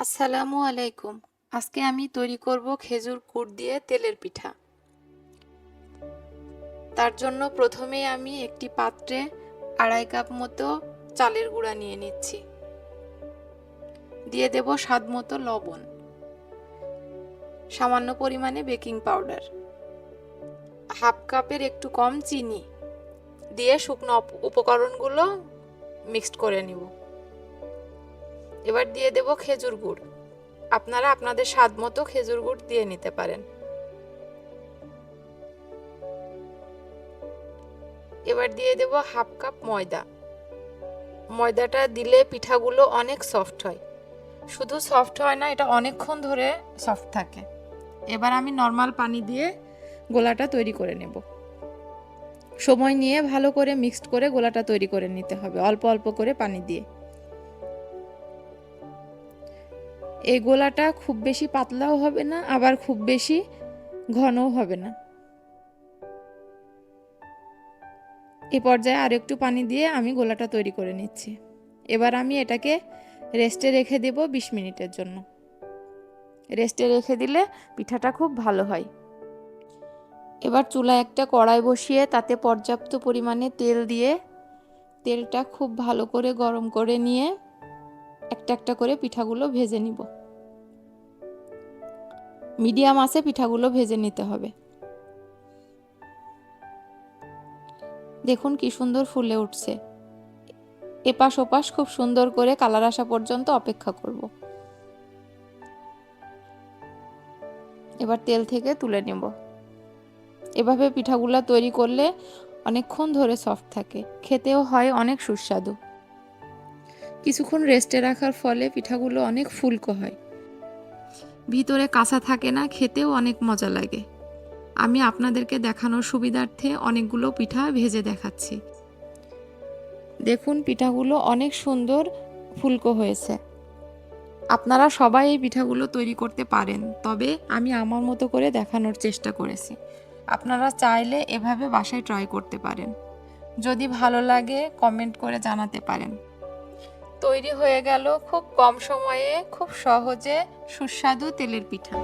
আসসালামু আলাইকুম। আজকে আমি তৈরি করব খেজুর গুড় দিয়ে তেলের পিঠা। তার জন্য প্রথমেই আমি একটি পাত্রে আড়াই কাপ মতো চালের গুঁড়া নিয়ে নিচ্ছি। দিয়ে দেব স্বাদ মতো লবণ। সামান্য পরিমাণে বেকিং পাউডার। হাফ কাপের একটু কম চিনি দিয়ে শুকনো উপকরণগুলো মিক্সড করে নিব। এবার দিয়ে দেব খেজুর গুড়। আপনারা আপনাদের স্বাদ মতো খেজুর গুড় দিয়ে নিতে পারেন। এবার দিয়ে দেব হাফ কাপ ময়দা। ময়দাটা দিলে পিঠাগুলো অনেক সফট হয়। শুধু সফট হয় না, এটা অনেকক্ষণ ধরে সফট থাকে। এবার আমি নর্মাল পানি দিয়ে গোলাটা তৈরি করে নেব। সময় নিয়ে ভালো করে মিক্সড করে গোলাটা তৈরি করে নিতে হবে, অল্প অল্প করে পানি দিয়ে। এই গোলাটা খুব বেশি পাতলাও হবে না, আবার খুব বেশি ঘনও হবে না। এ পর্যায়ে আর একটু পানি দিয়ে আমি গোলাটা তৈরি করে নিচ্ছি। এবার আমি এটাকে রেস্টে রেখে দেব বিশ মিনিটের জন্য। রেস্টে রেখে দিলে পিঠাটা খুব ভালো হয়। এবার চুলায় একটা কড়াই বসিয়ে তাতে পর্যাপ্ত পরিমাণে তেল দিয়ে তেলটা খুব ভালো করে গরম করে নিয়ে একটা একটা করে পিঠাগুলো ভেজে নিব। মিডিয়াম আছে পিঠাগুলো ভেজে নিতে হবে। দেখুন কি সুন্দর ফুলে উঠছে। এপাশ ওপাশ খুব সুন্দর করে কালার আসা পর্যন্ত অপেক্ষা করব। এবার তেল থেকে তুলে নেব। এভাবে পিঠাগুলো তৈরি করলে অনেকক্ষণ ধরে সফট থাকে। খেতেও হয় অনেক সুস্বাদু। কিছুক্ষণ রেস্টে রাখার ফলে পিঠাগুলো অনেক ফুলকো হয়। ভিতরে কাঁচা থাকে না খেতেও অনেক মজা লাগে। আমি আপনাদেরকে দেখানোর সুবিধার্থে অনেকগুলো পিঠা ভেজে দেখাচ্ছি। দেখুন পিঠাগুলো অনেক সুন্দর ফুলকো হয়েছে। আপনারা সবাই এই পিঠাগুলো তৈরি করতে পারেন তবে আমি আমার মতো করে দেখানোর চেষ্টা করেছি। আপনারা চাইলে এভাবে বাসায় ট্রাই করতে পারেন। যদি ভালো লাগে কমেন্ট করে জানাতে পারেন। তৈরি হয়ে গেল খুব কম সময়ে খুব সহজে সুস্বাদু তেলের পিঠা।